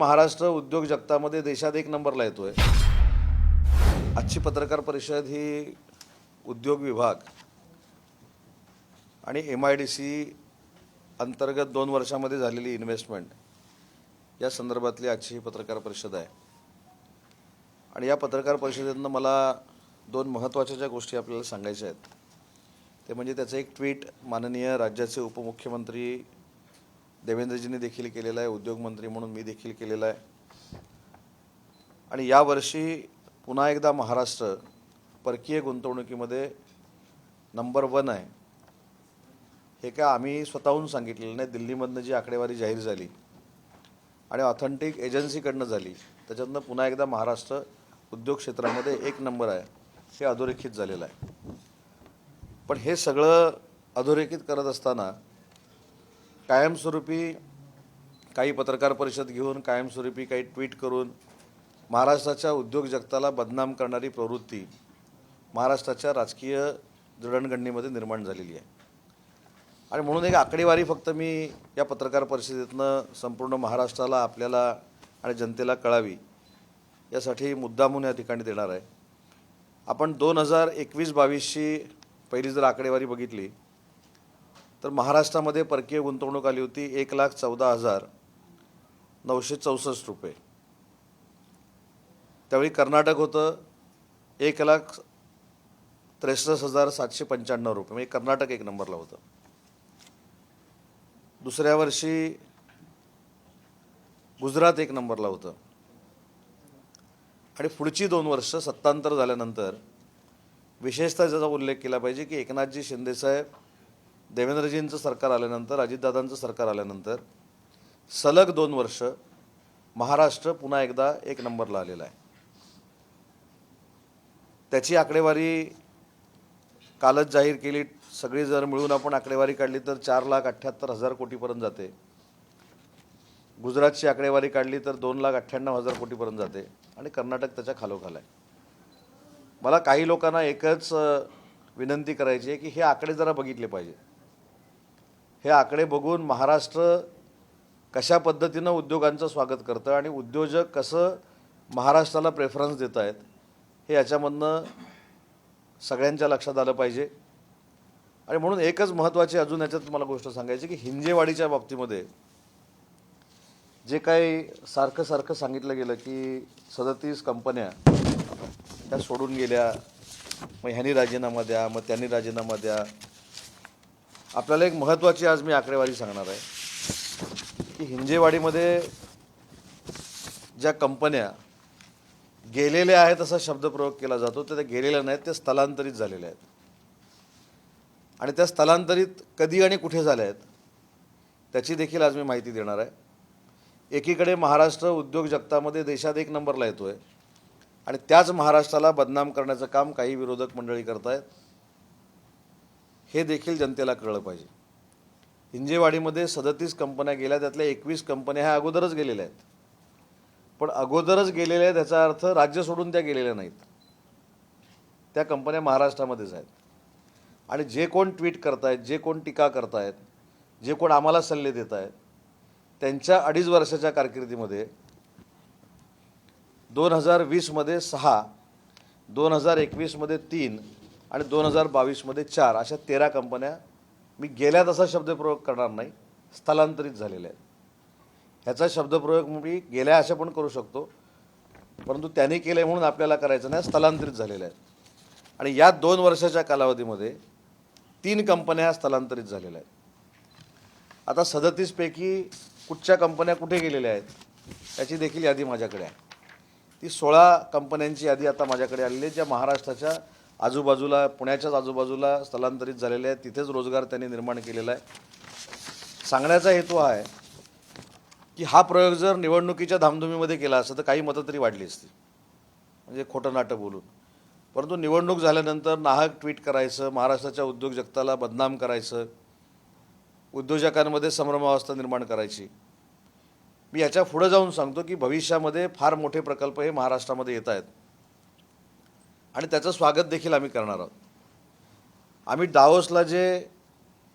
महाराष्ट्र उद्योग जगतामध्ये देशात एक नंबरला येतोय. आजची पत्रकार परिषद ही उद्योग विभाग आणि एम आय डी सी अंतर्गत दोन वर्षामध्ये झालेली इन्व्हेस्टमेंट या संदर्भातली आजची ही पत्रकार परिषद आहे. आणि या पत्रकार परिषदेतनं मला दोन महत्त्वाच्या ज्या गोष्टी आपल्याला सांगायच्या आहेत ते म्हणजे त्याचं एक ट्विट माननीय राज्याचे उपमुख्यमंत्री देवेंद्रजींनी देखील केलेलं आहे उद्योगमंत्री म्हणून मी देखील केलेलं आहे. आणि यावर्षी पुन्हा एकदा महाराष्ट्र परकीय गुंतवणुकीमध्ये नंबर वन आहे. हे काय आम्ही स्वतःहून सांगितलेलं नाही दिल्लीमधनं जी आकडेवारी जाहीर झाली आणि ऑथेंटिक एजन्सीकडनं झाली त्याच्यातनं पुन्हा एकदा महाराष्ट्र उद्योग क्षेत्रामध्ये एक नंबर आहे हे अधोरेखित झालेलं आहे. पण हे सगळं अधोरेखित करत असताना कायमस्वरूपी काही पत्रकार परिषद घेऊन कायमस्वरूपी काही ट्विट करून महाराष्ट्राच्या उद्योग जगताला बदनाम करणारी प्रवृत्ती महाराष्ट्राच्या राजकीय जडणघडणीमध्ये निर्माण झालेली आहे. आणि म्हणून एक आकडेवारी फक्त मी या पत्रकार परिषदेतनं संपूर्ण महाराष्ट्राला आपल्याला आणि जनतेला कळावी यासाठी मुद्दामून या ठिकाणी देणार आहे. आपण दोन हजार एकवीस बावीसची पहिली जर आकडेवारी बघितली तर महाराष्ट्रामध्ये परकीय गुंतवणूक आली होती एक लाख चौदा हजार नऊशे चौसष्ट रुपये. त्यावेळी कर्नाटक होतं एक लाख त्रेसष्ट हजार सातशे पंच्याण्णव रुपये. म्हणजे कर्नाटक एक नंबरला होतं. दुसऱ्या वर्षी गुजरात एक नंबरला होतं. आणि पुढची दोन वर्ष सत्तांतर झाल्यानंतर विशेषतः ज्याचा उल्लेख केला पाहिजे की एकनाथजी शिंदेसाहेब देवेंद्रजींचं सरकार आल्यानंतर अजितदादांचं सरकार आल्यानंतर सलग दोन वर्ष महाराष्ट्र पुन्हा एकदा एक नंबरला आलेला आहे. त्याची आकडेवारी कालच जाहीर केली. सगळी जर मिळून आपण आकडेवारी काढली तर चार लाख अठ्ठ्याहत्तर हजार कोटीपर्यंत जाते. गुजरातची आकडेवारी काढली तर दोन लाख अठ्ठ्याण्णव हजार कोटीपर्यंत जाते. आणि कर्नाटक त्याच्या खालोखाल आहे. मला काही लोकांना एकच विनंती करायची आहे की हे आकडे जरा बघितले पाहिजे. हे आकडे बघून महाराष्ट्र कशा पद्धतीनं उद्योगांचं स्वागत करतं आणि उद्योजक कसं महाराष्ट्राला प्रेफरन्स देत आहेत हे याच्यामधनं सगळ्यांच्या लक्षात आलं पाहिजे. आणि म्हणून एकच महत्त्वाची अजून याच्यात मला गोष्ट सांगायची की हिंजेवाडीच्या बाबतीमध्ये जे काही सारखं सारखं सांगितलं गेलं की सदतीस कंपन्या त्या सोडून गेल्या मग ह्यांनी राजीनामा द्या मग त्यांनी राजीनामा द्या आपल्याला एक महत्त्वाची आज मी आकडेवारी सांगणार आहे. की हिंजेवाडीमध्ये ज्या कंपन्या गेलेल्या आहेत असा शब्दप्रयोग केला जातो तर त्या गेलेल्या नाहीत त्या स्थलांतरित झालेल्या आहेत. आणि त्या स्थलांतरित कधी आणि कुठे झाल्या आहेत त्याची देखील आज मी माहिती देणार आहे. एकीकडे महाराष्ट्र उद्योग जगतामध्ये देशात एक नंबरला येतो आहे आणि त्याच महाराष्ट्राला बदनाम करण्याचं काम काही विरोधक मंडळी करत आहेत हे देखील जनतेला कळलं पाहिजे. हिंजेवाडीमध्ये सदतीस कंपन्या गेल्या त्यातल्या एकवीस कंपन्या ह्या अगोदरच गेलेल्या आहेत. पण अगोदरच गेलेल्या आहेत त्याचा अर्थ राज्य सोडून त्या गेलेल्या नाहीत. त्या कंपन्या महाराष्ट्रामध्येच आहेत. आणि जे कोण ट्विट करतायत जे कोण टीका करतायत जे कोण आम्हाला सल्ले देत आहेत त्यांच्या अडीच वर्षाच्या कारकिर्दीमध्ये दोन हजार वीसमध्ये सहा दोन हजार एकवीसमध्ये तीन आणि दोन हजार बावीसमध्ये चार अशा तेरा कंपन्या मी गेल्यात असा शब्दप्रयोग करणार नाही स्थलांतरित झालेल्या आहेत. ह्याचा शब्दप्रयोग मी गेल्या अशा पण करू शकतो परंतु त्यांनी केलं म्हणून आपल्याला करायचं नाही स्थलांतरित झालेल्या आहेत. आणि या दोन वर्षाच्या कालावधीमध्ये तीन कंपन्या स्थलांतरित झालेल्या आहेत. आता सदतीसपैकी कुठच्या कंपन्या कुठे गेलेल्या आहेत याची देखील यादी माझ्याकडे आहे. ती सोळा कंपन्यांची यादी आता माझ्याकडे आलेली आहे ज्या महाराष्ट्राच्या आजूबाजूला पुण्याच्याच आजूबाजूला स्थलांतरित झालेले आहेत. तिथेच रोजगार त्यांनी निर्माण केलेला आहे. सांगण्याचा हेतू हा आहे की हा प्रयोग जर निवडणुकीच्या धामधुमीमध्ये केला असता तर काही मतं तरी वाढली असती. म्हणजे खोटं नाटक बोलून. परंतु निवडणूक झाल्यानंतर नाहक ट्विट करायचं महाराष्ट्राच्या उद्योग जगताला बदनाम करायचं उद्योजकांमध्ये संभ्रमावस्था निर्माण करायची. मी याच्या पुढं जाऊन सांगतो की भविष्यामध्ये फार मोठे प्रकल्प हे महाराष्ट्रामध्ये येत आहेत. आणि त्याचं स्वागत देखील आम्ही करणार आहोत. आम्ही डावोसला जे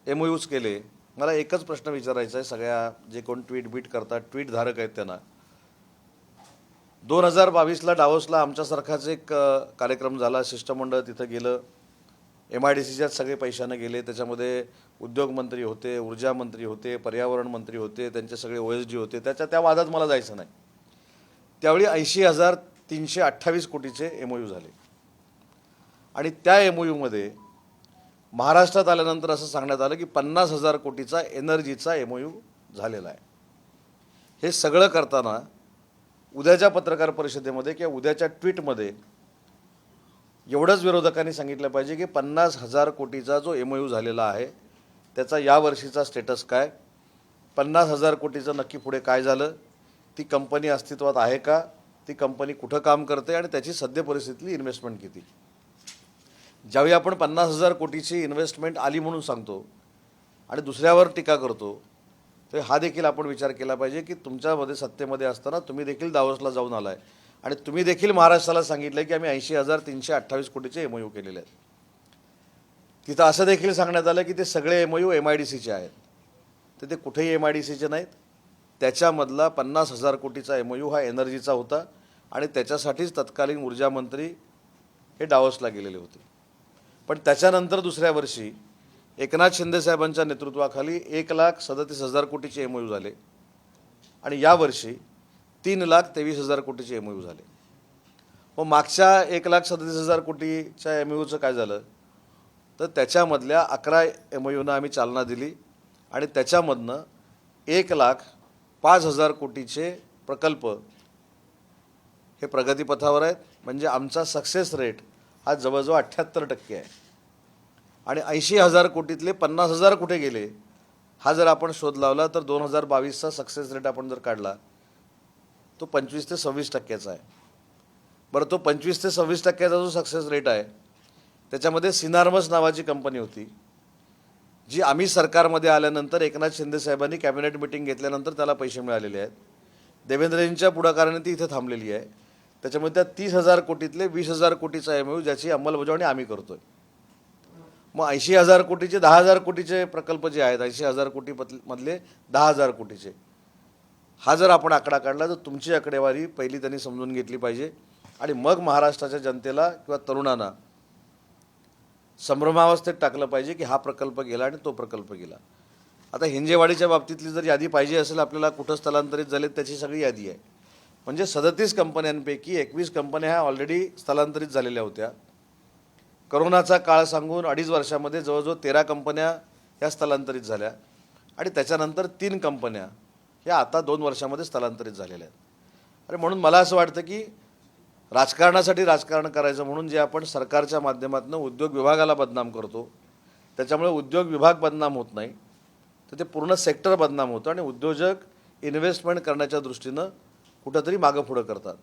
एम ओ यूज केले मला एकच प्रश्न विचारायचा आहे सगळ्या जे कोण ट्विट बीट करतात ट्विट धारक आहेत त्यांना. दोन हजार बावीसला डावोसला आमच्यासारखाच एक कार्यक्रम झाला शिष्टमंडळ तिथं गेलं. एम आय डी सीच्याच सगळे पैशानं गेले त्याच्यामध्ये उद्योगमंत्री होते ऊर्जा मंत्री होते पर्यावरण मंत्री होते त्यांचे सगळे ओ एस डी होते. त्याच्या त्या वादात मला जायचं नाही. त्यावेळी ऐंशी हजार तीनशे अठ्ठावीस कोटीचे एम ओ यू झाले. आणि त्या एम ओ यूमध्ये महाराष्ट्रात आल्यानंतर असं सांगण्यात आलं की पन्नास हजार कोटीचा एनर्जीचा एम ओ यू झालेला आहे. हे सगळं करताना उद्याच्या पत्रकार परिषदेमध्ये किंवा उद्याच्या ट्विटमध्ये एवढंच विरोधकांनी सांगितलं पाहिजे की पन्नास हजार कोटीचा जो एम ओ यू झालेला आहे त्याचा यावर्षीचा स्टेटस काय? पन्नास हजार कोटीचं नक्की पुढे काय झालं? ती कंपनी अस्तित्वात आहे का? ती कंपनी कुठं काम करते? आणि त्याची सद्य परिस्थितीतली इन्व्हेस्टमेंट किती? ज्यावेळी आपण पन्नास हजार कोटीची इन्व्हेस्टमेंट आली म्हणून सांगतो आणि दुसऱ्यावर टीका करतो तर हा देखील आपण विचार केला पाहिजे की तुमच्यामध्ये सत्तेमध्ये असताना तुम्ही देखील दावसला जाऊन आलाय. आणि तुम्ही देखील महाराष्ट्राला सांगितलं की आम्ही ऐंशी हजार तीनशे अठ्ठावीस कोटीचे एम यू केलेले आहेत. तिथं असं देखील सांगण्यात आलं की ते सगळे M U M I D सीचे आहेत. तर ते कुठेही एम आय डी सीचे नाहीत. त्याच्यामधला पन्नास हजार कोटीचा एम यू हा एनर्जीचा होता आणि त्याच्यासाठीच तत्कालीन ऊर्जा मंत्री हे डावसला गेलेले होते. पण त्याच्यानंतर दुसऱ्या वर्षी एकनाथ शिंदेसाहेबांच्या नेतृत्वाखाली एक लाख सदतीस हजार कोटीचे एम यू झाले. आणि यावर्षी तीन लाख तेवीस हजार कोटीचे एम यू झाले. मग मागच्या एक लाख सदतीस हजार कोटीच्या एम यूचं काय झालं? तर त्याच्यामधल्या अकरा एम यूनं आम्ही चालना दिली आणि त्याच्यामधनं एक लाख पाच हजार कोटीचे प्रकल्प हे प्रगतीपथावर आहेत. म्हणजे आमचा सक्सेस रेट हा जवळजवळ अठ्ठ्याहत्तर टक्के आहे. आणि ऐंशी हजार कोटीतले पन्नास हजार कुठे गेले हा जर आपण शोध लावला तर दोन हजार बावीसचा सक्सेस रेट आपण जर काढला तो पंचवीस ते सव्वीस टक्क्याचा आहे. बरं तो पंचवीस ते सव्वीस टक्क्याचा जो सक्सेस रेट आहे त्याच्यामध्ये सिनार्मस नावाची कंपनी होती जी आम्ही सरकारमध्ये आल्यानंतर एकनाथ शिंदे साहेबांनी कॅबिनेट मिटिंग घेतल्यानंतर त्याला पैसे मिळालेले आहेत. देवेंद्रजींच्या पुढाकाराने ती इथं थांबलेली आहे. त्याच्यामुळे त्या तीस हजार कोटीतले वीस हजार कोटीचा एम ज्याची अंमलबजावणी आम्ही करतोय. मग ऐंशी हजार कोटीचे दहा हजार कोटीचे प्रकल्प जे आहेत ऐंशी हजार कोटी मधले दहा हजार कोटीचे. हा जर आपण आकडा काढला तर तुमची आकडेवारी पहिली त्यांनी समजून घेतली पाहिजे. आणि मग महाराष्ट्राच्या जनतेला किंवा तरुणांना संभ्रमावस्थेत टाकलं पाहिजे की हा प्रकल्प गेला आणि तो प्रकल्प गेला. आता हिंजेवाडीच्या बाबतीतली जर यादी पाहिजे असेल आपल्याला कुठं स्थलांतरित झाले त्याची सगळी यादी आहे. म्हणजे सदतीस कंपन्यांपैकी एकवीस कंपन्या ह्या ऑलरेडी स्थलांतरित झालेल्या होत्या. करोनाचा काळ सांगून अडीच वर्षामध्ये जवळजवळ तेरा कंपन्या ह्या स्थलांतरित झाल्या. आणि त्याच्यानंतर तीन कंपन्या ह्या आता दोन वर्षामध्ये स्थलांतरित झालेल्या आहेत. आणि म्हणून मला असं वाटतं की राजकारणासाठी राजकारण करायचं म्हणून जे आपण सरकारच्या माध्यमातून उद्योग विभागाला बदनाम करतो त्याच्यामुळे उद्योग विभाग बदनाम होत नाही तर ते पूर्ण सेक्टर बदनाम होतं आणि उद्योजक इन्व्हेस्टमेंट करण्याच्या दृष्टीनं कुठंतरी मागं पुढं करतात.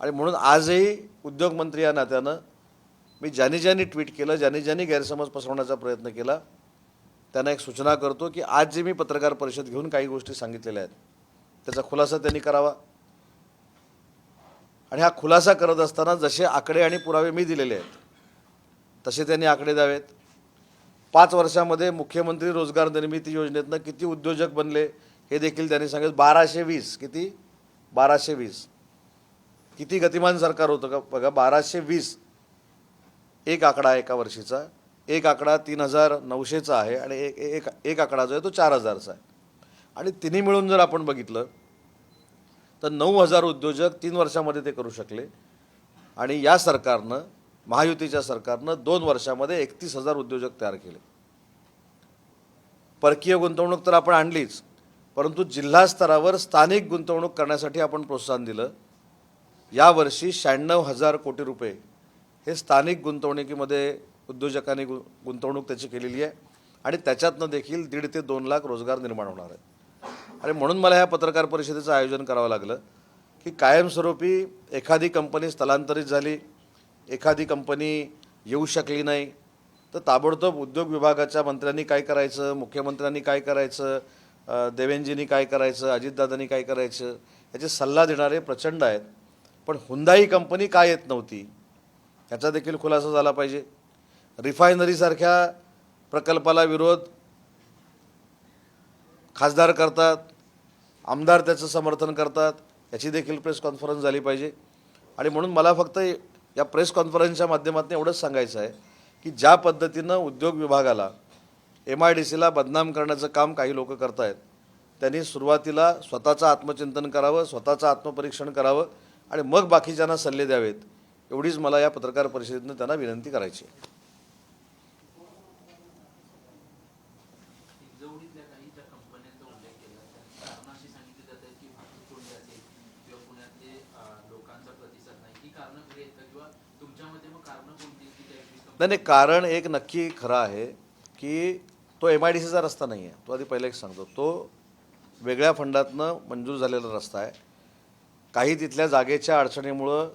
आणि म्हणून आजही उद्योगमंत्री या नात्यानं मी ज्यांनी ज्यांनी ट्विट केलं ज्यांनी ज्यांनी गैरसमज पसरवण्याचा प्रयत्न केला त्यांना एक सूचना करतो की आज जे मी पत्रकार परिषद घेऊन काही गोष्टी सांगितलेल्या आहेत त्याचा खुलासा त्यांनी करावा. आणि हा खुलासा करत असताना जसे आकडे आणि पुरावे मी दिलेले आहेत तसे त्यांनी आकडे द्यावेत. पाच वर्षामध्ये मुख्यमंत्री रोजगार निर्मिती योजनेतनं किती उद्योजक बनले हे देखील त्यांनी सांगितलं. बाराशे वीस किती? बाराशे वीस. किती गतिमान सरकार होतं का? बघा बाराशे वीस. एक आकडा एका वर्षीचा. एक आकडा तीन हजार नऊशेचा आहे आणि एक एक एक आकडा जो आहे तो चार हजारचा आहे. आणि तिन्ही मिळून जर आपण बघितलं तर नऊ हजार उद्योजक तीन वर्षामध्ये ते करू शकले. आणि या सरकारनं महायुतीच्या सरकारनं दोन वर्षामध्ये एकतीस हजार उद्योजक तयार केले. परकीय गुंतवणूक तर आपण आणलीच. परंतु जिल्हा स्तरावर स्थानिक गुंतवणूक करण्यासाठी आपण प्रोत्साहन दिलं. यावर्षी शहाण्णव हजार कोटी रुपये हे स्थानिक गुंतवणुकीमध्ये उद्योजकांनी गु गुंतवणूक त्याची केलेली आहे आणि त्याच्यातनं देखील दीड ते दोन लाख रोजगार निर्माण होणार आहेत. आणि म्हणून मला ह्या पत्रकार परिषदेचं आयोजन करावं लागलं की कायमस्वरूपी एखादी कंपनी स्थलांतरित झाली एखादी कंपनी येऊ शकली नाही तर ताबडतोब उद्योग विभागाच्या मंत्र्यांनी काय करायचं मुख्यमंत्र्यांनी काय करायचं देवेंजींनी काय करायचं अजितदादांनी काय करायचं याचे सल्ला देणारे प्रचंड आहेत. पण हुंदाई कंपनी का येत नव्हती याचा देखील खुलासा झाला पाहिजे. रिफायनरीसारख्या प्रकल्पाला विरोध खासदार करतात आमदार त्याचं समर्थन करतात याची देखील प्रेस कॉन्फरन्स झाली पाहिजे. आणि म्हणून मला फक्त या प्रेस कॉन्फरन्सच्या माध्यमातून एवढंच सांगायचं आहे की ज्या पद्धतीनं उद्योग विभागाला एम आय डी सीला बदनाम करण्याचं काम काही लोक करतायत. त्यांनी सुरुवातीला स्वतःचं आत्मचिंतन करावं स्वतःचं आत्मपरीक्षण करावं आणि मग बाकीच्यांना सल्ले द्यावेत. एवढीच मला या पत्रकार परिषदेनं त्यांना विनंती करायची आहेत आहेत आहेत नाही नाही कारण एक नक्की खरं आहे की तो एम आय डी सीचा रस्ता नाही आहे तो आधी पहिला एक सांगतो. तो वेगळ्या फंडातनं मंजूर झालेला रस्ता आहे. काही तिथल्या जागेच्या अडचणीमुळं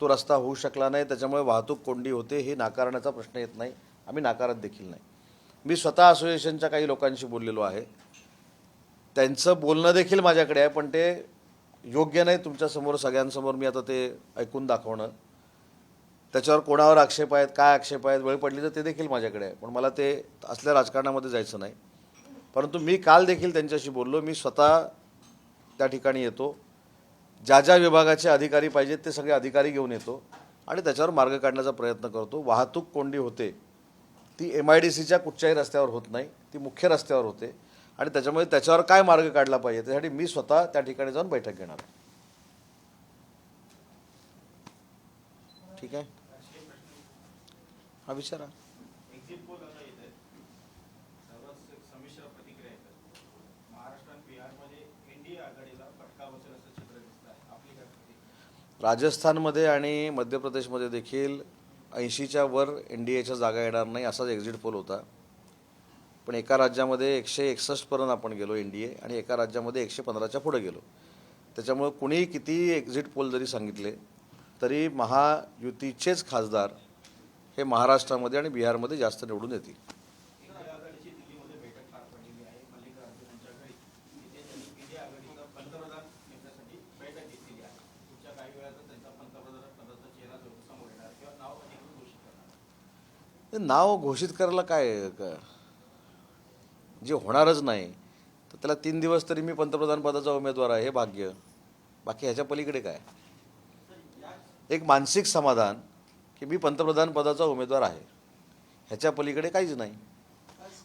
तो रस्ता होऊ शकला नाही. त्याच्यामुळे वाहतूक कोंडी होते हे नाकारण्याचा प्रश्न येत नाही. आम्ही नाकारत देखील नाही. मी स्वतः असोसिएशनच्या काही लोकांशी बोललेलो आहे. त्यांचं बोलणं देखील माझ्याकडे आहे पण ते योग्य नाही. तुमच्यासमोर सगळ्यांसमोर मी आता ते ऐकून दाखवणं. त्याच्यावर कोणावर आक्षेप आहेत काय आक्षेप आहेत वेळ पडली तर ते देखील माझ्याकडे आहे. पण मला ते असल्या राजकारणामध्ये जायचं नाही. परंतु मी काल देखील त्यांच्याशी बोललो मी स्वतः त्या ठिकाणी येतो. ज्या ज्या विभागाचे अधिकारी पाहिजेत ते सगळे अधिकारी घेऊन येतो आणि त्याच्यावर मार्ग काढण्याचा प्रयत्न करतो. वाहतूक कोंडी होते ती एम आय डी सीच्या कुठच्याही रस्त्यावर होत नाही ती मुख्य रस्त्यावर होते आणि त्याच्यामुळे त्याच्यावर काय मार्ग काढला पाहिजे त्यासाठी मी स्वतः त्या ठिकाणी जाऊन बैठक घेणार ठीक आहे? हा विचारा. एक्झिट पोल आता येत आहेत. सर्वच एक संमिश्र प्रतिक्रिया येतात महाराष्ट्र आणि बिहारमध्ये एनडीए आघाडीला फटका बसेल असं चित्र दिसत आहे. आपली काय प्रतिक्रिया? राजस्थानमध्ये आणि मध्य प्रदेशमध्ये देखील ऐंशीच्या वर एन डी एच्या जागा येणार नाही असाच एक्झिट पोल होता. पण एका राज्यामध्ये एकशे एकसष्टपर्यंत आपण गेलो एन डी ए आणि एका राज्यामध्ये एकशे पंधराच्या पुढे गेलो. त्याच्यामुळे कुणीही कितीही एक्झिट पोल जरी सांगितले तरी महायुतीचेच खासदार हे महाराष्ट्रामध्ये आणि बिहारमध्ये जास्त निवडून येतील. नाव घोषित करायला काय का जे होणारच नाही तर त्याला तीन दिवस तरी मी पंतप्रधान पदाचा उमेदवार आहे हे भाग्य. बाकी ह्याच्या पलीकडे काय? एक मानसिक समाधान की मी पंतप्रधान पदाचा उमेदवार आहे. ह्याच्या पलीकडे काहीच नाही.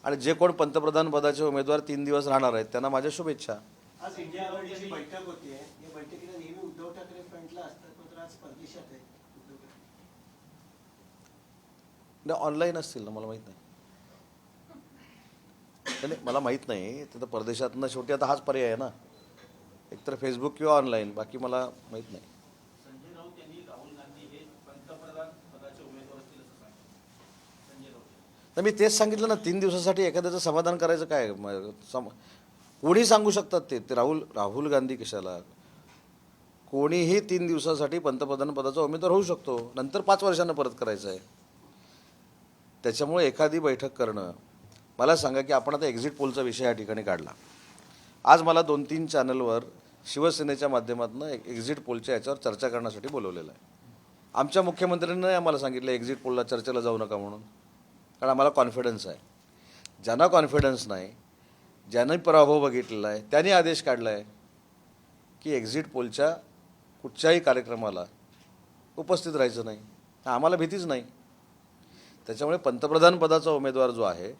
आणि जे कोण पंतप्रधान पदाचे उमेदवार तीन दिवस राहणार आहेत त्यांना माझ्या शुभेच्छा. आज इंडिया आघाडीची बैठक होतीये या बैठकीला नेहमी उद्धव ठाकरे फ्रंटला असतात मात्र आज परदेशात आहे उद्धव ठाकरे. नाही ऑनलाईन असतील ना मला माहीत नाही. नाही, मला माहीत नाही. तिथं परदेशातनं शेवटी आता हाच पर्याय आहे ना. एकतर फेसबुक किंवा ऑनलाईन बाकी मला माहीत नाही संजय राऊत यांनी राहुल गांधी हे पंतप्रधान पदाचे उमेदवार असतील असं सांगितलं संजय राऊत तर मी तेच सांगितलं ना तीन दिवसासाठी एखाद्याचं समाधान करायचं काय? सम कोणी सांगू शकतात ते? ते राहुल राहुल गांधी कशाला? कोणीही तीन दिवसासाठी पंतप्रधान पदाचा उमेदवार होऊ शकतो. नंतर पाच वर्षांना परत करायचं आहे त्याच्यामुळे एखादी बैठक करणं. मला सांगा की आपण आता एक्झिट पोलचा विषय या ठिकाणी काढला. आज मला दोन तीन चॅनलवर शिवसेनेच्या माध्यमातून एक एक्झिट पोलच्या याच्यावर चर्चा करण्यासाठी बोलवलेलं आहे. आमच्या मुख्यमंत्र्यांनी आम्हाला सांगितलं एक्झिट पोलला चर्चेला जाऊ नका म्हणून. कारण आम्हाला कॉन्फिडन्स आहे. ज्यांना कॉन्फिडन्स नाही ज्यांनी पराभव बघितलेला आहे त्यांनी आदेश काढला आहे की एक्झिट पोलच्या कुठच्याही कार्यक्रमाला उपस्थित राहायचं नाही. आम्हाला भीतीच नाही. त्याच्यामुळे पंतप्रधानपदाचा उमेदवार जो आहे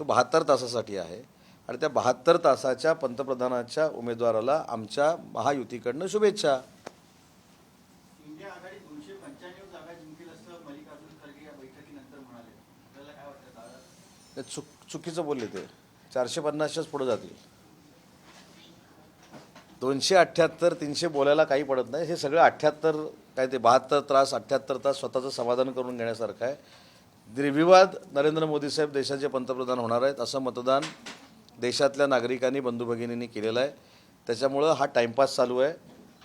तो बहात्तर तासासाठी आहे आणि त्या बहात्तर तासाच्या पंतप्रधानाच्या उमेदवाराला आमच्या महायुतीकडनं शुभेच्छा इंडिया आघाडी दोनशे पंच्याण्णव जागा जिंकेल असं मल्लिकार्जुन खरगे या बैठकीनंतर म्हणाले आपल्याला काय वाटतं दादा ते चुक चुकीचं बोलले ते. चारशे पन्नासच्याच पुढं जातील. दोनशे अठ्ठ्याहत्तर तीनशे बोलायला काही पडत नाही. हे सगळं अठ्ठ्याहत्तर काय ते बहात्तर तास अठ्ठ्याहत्तर तास स्वतःचं समाधान करून घेण्यासारखं आहे. निर्विवाद नरेंद्र मोदी साहेब देशाचे पंतप्रधान होणार आहेत असं मतदान देशातल्या नागरिकांनी बंधुभगिनींनी केलेलं आहे. त्याच्यामुळं हा टाईमपास चालू आहे.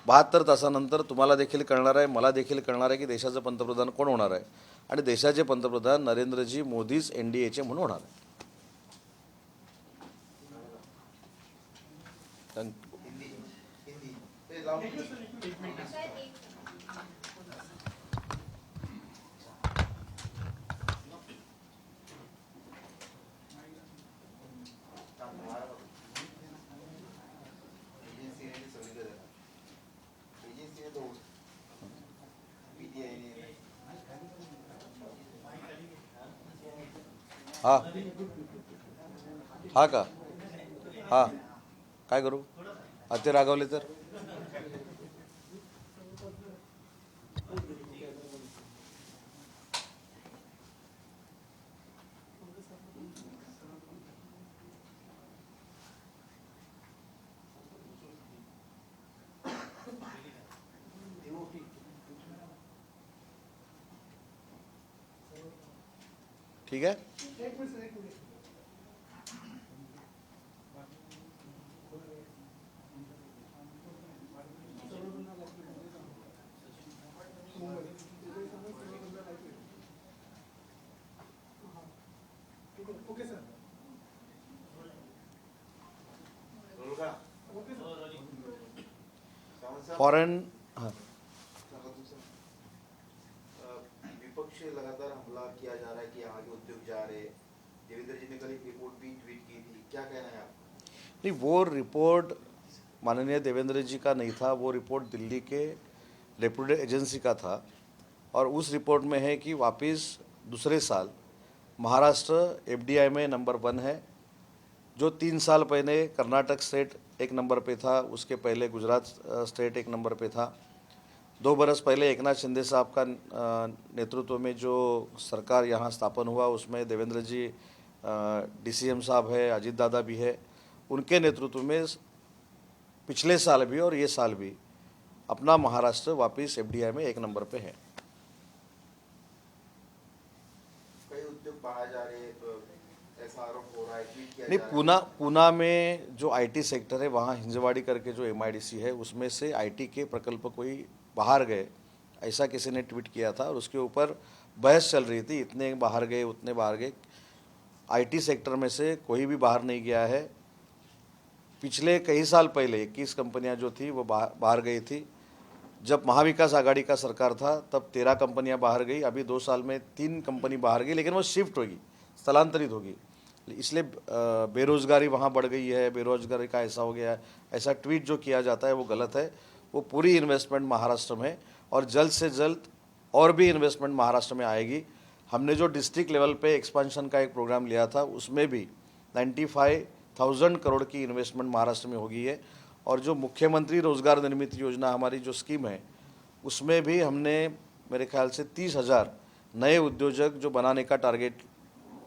बहात्तर तासानंतर तुम्हाला देखील कळणार आहे मला देखील कळणार आहे की देशाचं पंतप्रधान कोण होणार आहे. आणि देशाचे पंतप्रधान नरेंद्रजी मोदीच एन डी एचे म्हणून होणार आहे हा। हा का? हा। काय करू? हा ते रागवले तर? ठीक आहे फॉरेन हाँ। विपक्ष लगातार हमला किया जा रहा है कि के उद्योग जा रहे देवेंद्र जी ने कल एक रिपोर्ट भी ट्वीट की थी। क्या कहना है आपका? नहीं वो रिपोर्ट माननीय देवेंद्र जी का नहीं था वो रिपोर्ट दिल्ली के रेपुटेड एजेंसी का था। और उस रिपोर्ट में है कि वापस दूसरे साल महाराष्ट्र एफडीआई में नंबर वन है। जो तीन साल पहले कर्नाटक स्टेट एक नंबर पे था, उसके पहले गुजरात स्टेट एक नंबर पे था। दो बरस पहले एकनाथ शिंदे साहब का नेतृत्व में जो सरकार यहाँ स्थापन हुआ, उसमें देवेंद्र जी डीसीएम साहब है, अजीत दादा भी है, उनके नेतृत्व में पिछले साल भी और ये साल भी अपना महाराष्ट्र वापस एफडीआई में एक नंबर पे है। कई उद्योग बाहर जा रहे हैं तो ऐसा आरोप हो रहा है ट्वीट किया नहीं पूना पूना में जो आईटी सेक्टर है, वहाँ हिंजवाड़ी करके जो एमआईडीसी है, उसमें से आईटी के प्रकल्प कोई बाहर गए, ऐसा किसी ने ट्वीट किया था और उसके ऊपर बहस चल रही थी, इतने बाहर गए, उतने बाहर गए। आईटी सेक्टर में से कोई भी बाहर नहीं गया है। पिछले कई साल पहले 21 कंपनियाँ जो थी, वो बाहर गई थी। जब महाविकास आघाड़ी का सरकार था, तब तेरह कंपनियाँ बाहर गई। अभी दो साल में तीन कंपनी बाहर गई, लेकिन वो शिफ्ट होगी, स्थलांतरित होगी। इसलिए बेरोजगारी वहाँ बढ़ गई है बेरोजगारी का ऐसा हो गया है। ऐसा ट्वीट जो किया जाता है वो गलत है। वो पूरी इन्वेस्टमेंट महाराष्ट्र में और जल्द से जल्द और भी इन्वेस्टमेंट महाराष्ट्र में आएगी। हमने जो डिस्ट्रिक्ट लेवल पे एक्सपांशन का एक प्रोग्राम लिया था उसमें भी 95,000 करोड़ की इन्वेस्टमेंट महाराष्ट्र में होगी है। और जो मुख्यमंत्री रोज़गार निर्मित योजना हमारी जो स्कीम है उसमें भी हमने मेरे ख्याल से तीस हज़ार नए उद्योजक जो बनाने का टारगेट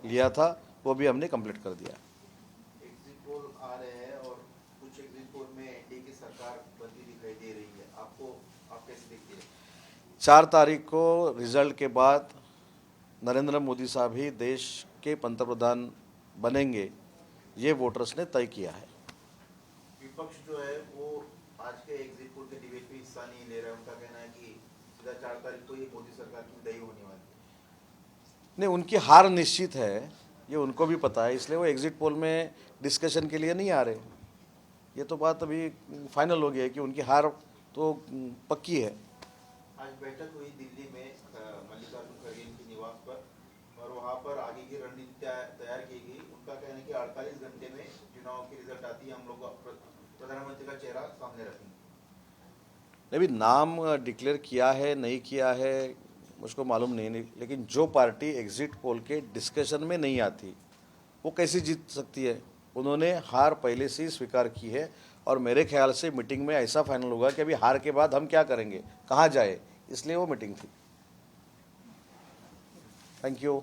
लिया था वो भी हमने कंप्लीट कर दिया। चार तारीख को रिज़ल्ट के बाद नरेंद्र मोदी साहब ही देश के पंतप्रधान बनेंगे ये वोटर्स ने तय किया है। विपक्ष जो है वो आज के एग्जिट पोल के डिबेट में हिस्सा नहीं ले रहा है। उनका कहना है कि सीधा चार तारीख को ही मोदी सरकार की विदाई होने वाली है। नहीं उनकी हार निश्चित है ये उनको भी पता है इसलिए वो एग्जिट पोल में डिस्कशन के लिए नहीं आ रहे। ये तो बात अभी फाइनल हो गई है कि उनकी हार तो पक्की है। आज बैठक हुई दिल्ली में मल्लिकार्जुन खड़गे के निवास पर और वहाँ पर आगे की रणनीति तैयार की गई। उनका कहना है कि 48 घंटे में चुनाव की रिज़ल्ट आती है हम लोग प्रधानमंत्री का चेहरा सामने रखेंगे। अभी नाम डिक्लेयर किया है नहीं किया है मुझको मालूम नहीं, नहीं लेकिन जो पार्टी एग्जिट पोल के डिस्कशन में नहीं आती वो कैसे जीत सकती है? उन्होंने हार पहले से ही स्वीकार की है और मेरे ख्याल से मीटिंग में ऐसा फाइनल होगा कि अभी हार के बाद हम क्या करेंगे? कहाँ जाए? इसलिए वो मीटिंग थी। Thank you